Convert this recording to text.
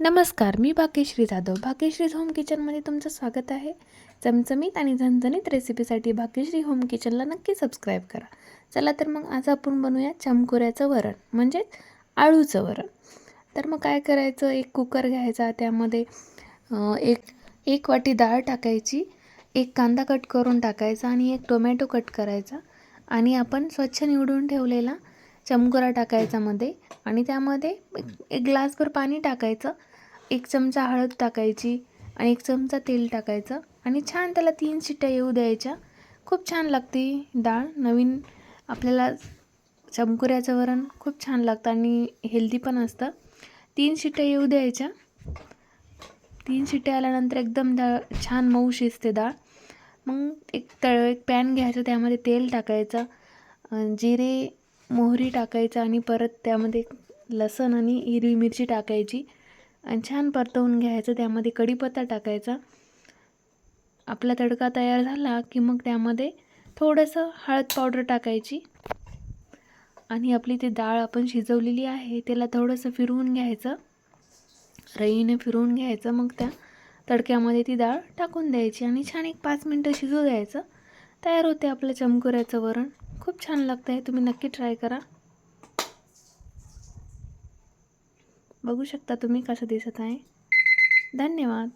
नमस्कार मी भाग्यश्री जाधव. भाग्यश्रीज होम किचनमध्ये तुमचं स्वागत आहे. चमचमीत आणि झणझणीत रेसिपीसाठी भाग्यश्री होम किचनला नक्की सबस्क्राईब करा. चला तर मग आज आपण बनवूया चमकुऱ्याचं वरण म्हणजेच आळूचं वरण. तर मग काय करायचं? एक कुकर घ्यायचा त्यामध्ये एक एक वाटी डाळ टाकायची एक कांदा कट करून टाकायचा आणि एक टोमॅटो कट करायचा. आणि आपण स्वच्छ निवडून ठेवलेला चमकुरा टाकायचा मध्ये आणि त्यामध्ये एक- ग्लासभर पाणी टाकायचं. एक चमचा हळद टाकायची आणि एक चमचा तेल टाकायचं आणि छान त्याला तीन शिट्ट्या येऊ द्यायच्या. खूप छान लागते डाळ. नवीन आपल्याला चमकुऱ्याचं वरण खूप छान लागतं आणि हेल्दी पण असतं. तीन शिट्ट्या येऊ द्यायच्या. तीन शिट्ट्या आल्यानंतर एकदम डाळ छान मऊ शिजते डाळ. मग एक तळ एक पॅन घ्यायचं त्यामध्ये तेल टाकायचं. जिरे मोहरी टाकायचं आणि परत त्यामध्ये लसण आणि हिरवी मिरची टाकायची. आणि छान परतवून घ्यायचं. त्यामध्ये कढीपत्ता टाकायचा. आपला तडका तयार झाला की मग त्यामध्ये थोडंसं हळद पावडर टाकायची. आणि आपली ती डाळ आपण शिजवलेली आहे त्याला थोडंसं फिरवून घ्यायचं. रईने फिरवून घ्यायचं. मग त्या तडक्यामध्ये ती डाळ टाकून द्यायची आणि छान एक पाच मिनटं शिजू द्यायचं. तयार होते आपलं चमकुऱ्याचं वरण. खूप छान लागतं आहे तुम्ही नक्की ट्राय करा. बघू शकता तुम्ही कसं दिसत आहे. धन्यवाद.